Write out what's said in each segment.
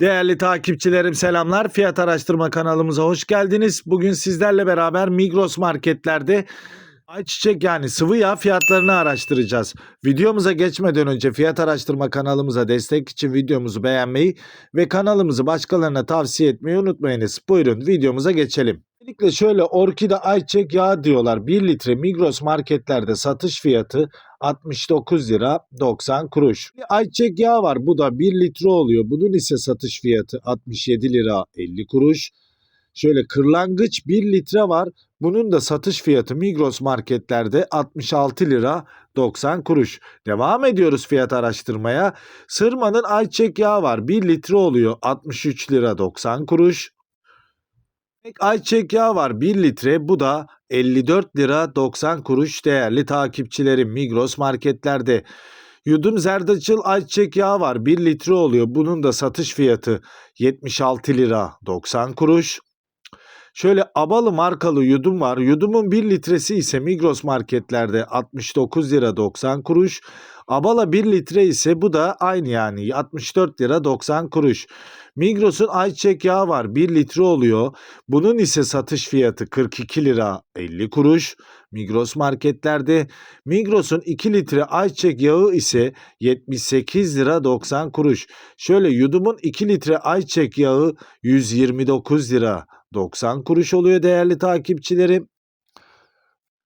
Değerli takipçilerim selamlar. Fiyat araştırma kanalımıza hoş geldiniz. Bugün sizlerle beraber Migros marketlerde ayçiçek yani sıvı yağ fiyatlarını araştıracağız. Videomuza geçmeden önce fiyat araştırma kanalımıza destek için videomuzu beğenmeyi ve kanalımızı başkalarına tavsiye etmeyi unutmayınız. Buyurun videomuza geçelim. Özellikle şöyle orkide ayçiçek yağı diyorlar. 1 litre Migros marketlerde satış fiyatı 69 lira 90 kuruş. Ayçiçek yağı var. Bu da 1 litre oluyor. Bunun ise satış fiyatı 67 lira 50 kuruş. Şöyle kırlangıç 1 litre var. Bunun da satış fiyatı Migros marketlerde 66 lira 90 kuruş. Devam ediyoruz fiyat araştırmaya. Sırma'nın ayçiçek yağı var. 1 litre oluyor 63 lira 90 kuruş. Ayçiçek yağı var 1 litre bu da 54 lira 90 kuruş değerli takipçilerim Migros marketlerde. Yudum zerdeçal ayçiçek yağı var 1 litre oluyor bunun da satış fiyatı 76 lira 90 kuruş. Şöyle Abalı markalı yudum var. Yudumun 1 litresi ise Migros marketlerde 69 lira 90 kuruş. Abala 1 litre ise bu da aynı yani 64 lira 90 kuruş. Migros'un ayçiçek yağı var 1 litre oluyor. Bunun ise satış fiyatı 42 lira 50 kuruş. Migros marketlerde Migros'un 2 litre ayçiçek yağı ise 78 lira 90 kuruş. Şöyle yudumun 2 litre ayçiçek yağı 129 lira 90 kuruş oluyor değerli takipçilerim.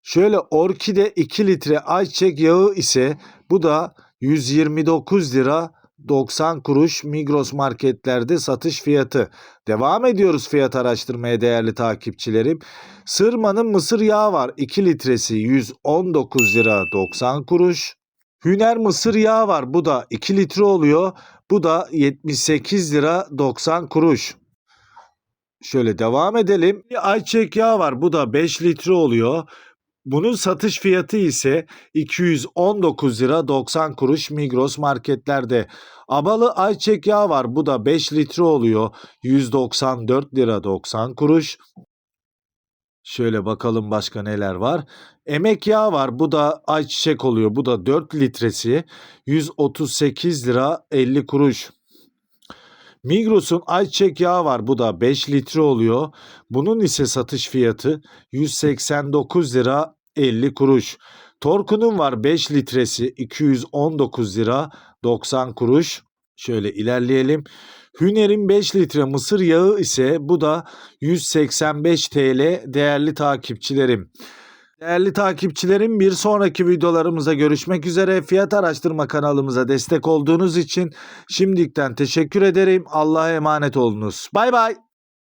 Şöyle orkide 2 litre ayçiçek yağı ise bu da 129 lira 90 kuruş Migros marketlerde satış fiyatı. Devam ediyoruz fiyat araştırmaya değerli takipçilerim. Sırma'nın mısır yağı var 2 litresi 119 lira 90 kuruş. Hüner mısır yağı var bu da 2 litre oluyor. Bu da 78 lira 90 kuruş. Şöyle devam edelim. Bir ayçiçek yağı var. Bu da 5 litre oluyor. Bunun satış fiyatı ise 219 lira 90 kuruş Migros marketlerde. Abalı ayçiçek yağı var. Bu da 5 litre oluyor. 194 lira 90 kuruş. Şöyle bakalım başka neler var. Emek yağı var. Bu da ayçiçek oluyor. Bu da 4 litresi. 138 lira 50 kuruş. Migros'un ayçiçek yağı var. Bu da 5 litre oluyor. Bunun ise satış fiyatı 189 lira 50 kuruş. Torku'nun var 5 litresi 219 lira 90 kuruş. Şöyle ilerleyelim. Hüner'in 5 litre mısır yağı ise bu da 185 TL değerli takipçilerim. Değerli takipçilerim bir sonraki videolarımıza görüşmek üzere. Fiyat araştırma kanalımıza destek olduğunuz için şimdiden teşekkür ederim. Allah'a emanet olunuz. Bay bay.